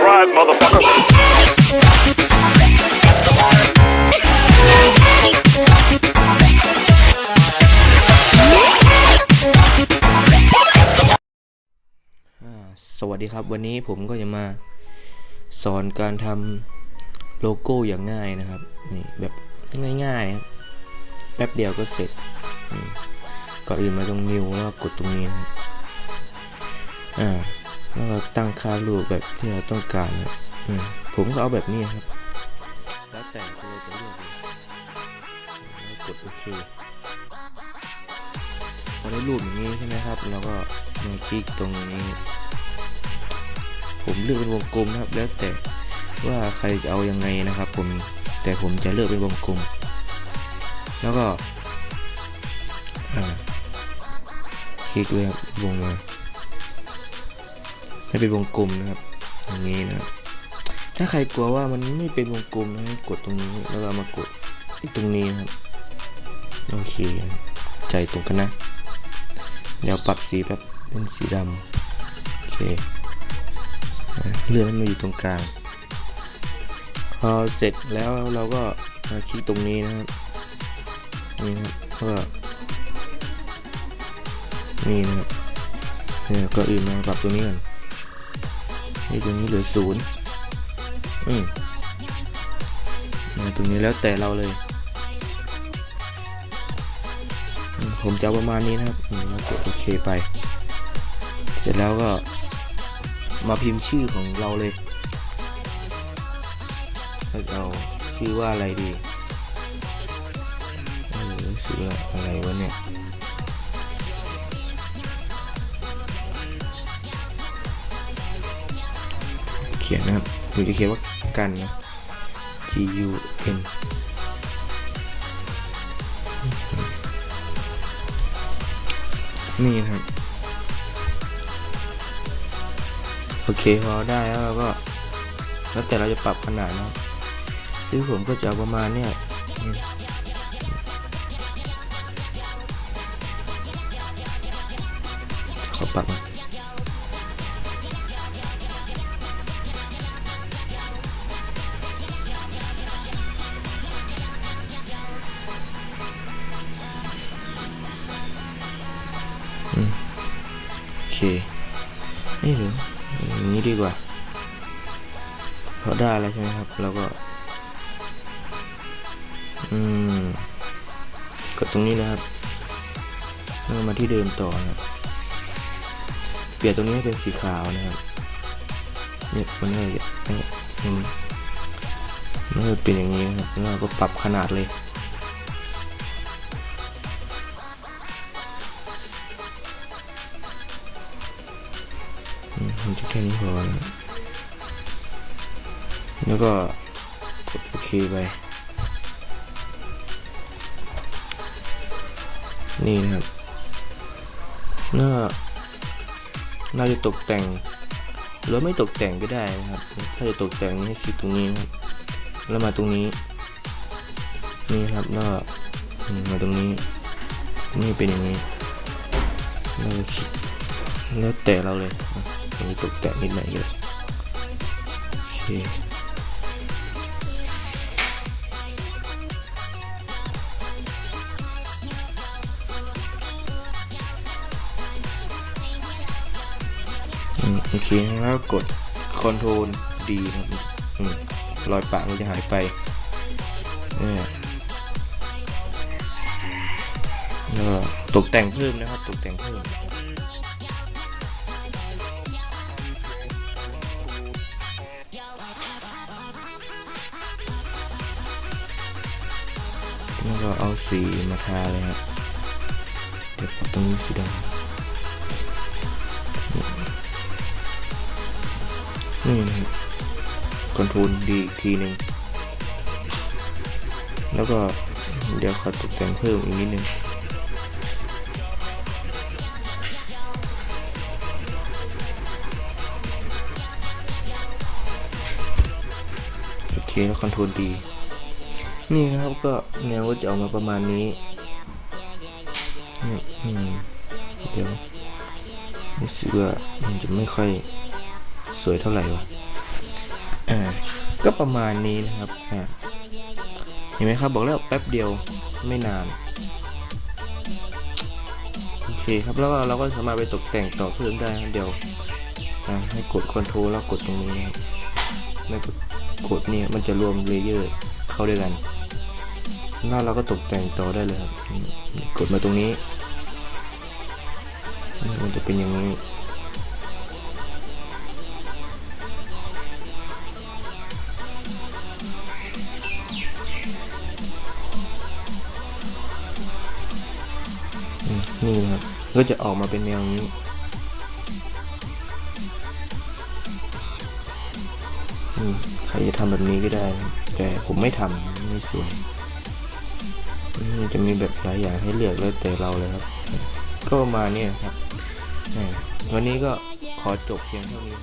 Surprise, motherfucker. สวัสดีครับวันนี้ผมก็จะมาสอนการทำโลโก้อย่างง่ายนะครับนี่แบบง่ายๆครับแป๊บเดียวก็เสร็จก่อนอื่นมาตรงนิวแล้วกดตรงนี้นะอ่า แล้วก็ตั้งค่ารูปแบบที่เราต้องการนะอืมผมก็เอาแบบนี้ครับ แล้วแต่คุณเราจะเลือกเลยแล้วกดโอเคพอได้รูปอย่างนี้ใช่ไหมครับ แล้วก็มาคลิกตรงนี้ ผมเลือกเป็นวงกลมนะครับ แล้วแต่ว่าใครจะเอายังไงนะครับ ผมแต่ผมจะเลือกเป็นวงกลม แล้วก็อ่าคลิกเลยครับวงมา ให้เป็นวงกลมนะครับ อย่างนี้นะครับ ถ้าใครกลัวว่ามันไม่เป็นวงกลมนะให้กดตรงนี้แล้วก็มากดอีกตรงนี้นะครับ โอเค ใจตรงกันนะ เดี๋ยวปรับสีแบบเป็นสีดำโอเคเลื่อนให้มันอยู่ตรงกลาง พอเสร็จแล้วเราก็มาคลิกตรงนี้นะครับ นี่นะครับก็นี่นะครับเนี่ยก็อื่นมาปรับตรงนี้ก่อน ให้ตรงนี้เหลือศูนย์อืมตรงนี้แล้วแต่เราเลย ผมจะประมาณนี้นะครับแล้วกดโอเคไป เสร็จแล้วก็มาพิมพ์ชื่อของเราเลยเราจะเอาชื่อว่าอะไรดีเออชื่ออะไรวะเนี่ย ขียนนะครับผมจะเขียนว่ากัน G U N นี่นะครับ โอเคพอได้แล้วเราก็ แล้วแต่เราจะปรับขนาดนะครับซึ่งผมก็จะประมาณเนี่ยขอปรับมา โอเคนี่หรืออย่างนี้ดีกว่าพอได้แล้วใช่ไหมครับ แล้วก็ อืม กดตรงนี้นะครับแล้วมาที่เดิมต่อนะเปลี่ยนตรงนี้ให้เป็นสีขาวนะครับเนี่ยมันก็จะเนี่ยมันมันก็เป็นอย่างนี้นะครับแล้วก็ปรับขนาดเลย ผมจะแค่นี้พอนะแล้วก็กดโอเคไป นี่นะครับน่าน่าจะตกแต่ง หรือไม่ตกแต่งก็ได้นะครับ ถ้าจะตกแต่งให้คลิกตรงนี้นะครับ แล้วมาตรงนี้ นี่ครับแล้วมาตรงนี้ นี่เป็นอย่างนี้ แล้วคลิกแล้วแต่เราเลยอะ อันนี้ตกแต่งนิดหน่อยเยอะโอเคโอเคแล้วกด Ctrl D นะครับรอยปะมันจะหายไปเนี่ยตกแต่งเพิ่มนะครับ ตกแต่งเพิ่ม แล้วก็เอาสีมาทาเลยครับเดี๋ยวตรงนี้สีดำนี่นะครับคอนโทรลดีอีกทีหนึ่งแล้วก็เดี๋ยวขอตกแต่งเพิ่มอีกนิดนึงโอเคแล้วคอนโทรลดี นี่ครับก็แนวก็จะออกมาประมาณนี้เนี่ยอืมเดี๋ยวรู้สึกว่ามันจะไม่ค่อยสวยเท่าไหร่วะก็ประมาณนี้นะครับอะเห็นไหมครับบอกแล้วแป๊บเดียวไม่นานโอเคครับแล้วเราก็สามารถไปตกแต่งต่อเพิ่มได้เดี๋ยวให้กดคอนโทรลแล้วกดตรงนี้ไม่กดกดเนี่ยมันจะรวมเลเยอร์เข้าด้วยกัน แล้วเราก็ตกแต่งต่อได้เลยครับกดมาตรงนี้มันจะเป็นอย่างนี้นี่นะครับก็จะออกมาเป็นแนวนี้ใครจะทำแบบนี้ก็ได้ แต่ผมไม่ทำไม่สวย จะมีแบบหลายอย่างให้เลือกแล้วแต่เราเลยครับ ก็มาเนี่ยครับวันนี้ก็ขอจบเพียงเท่านี้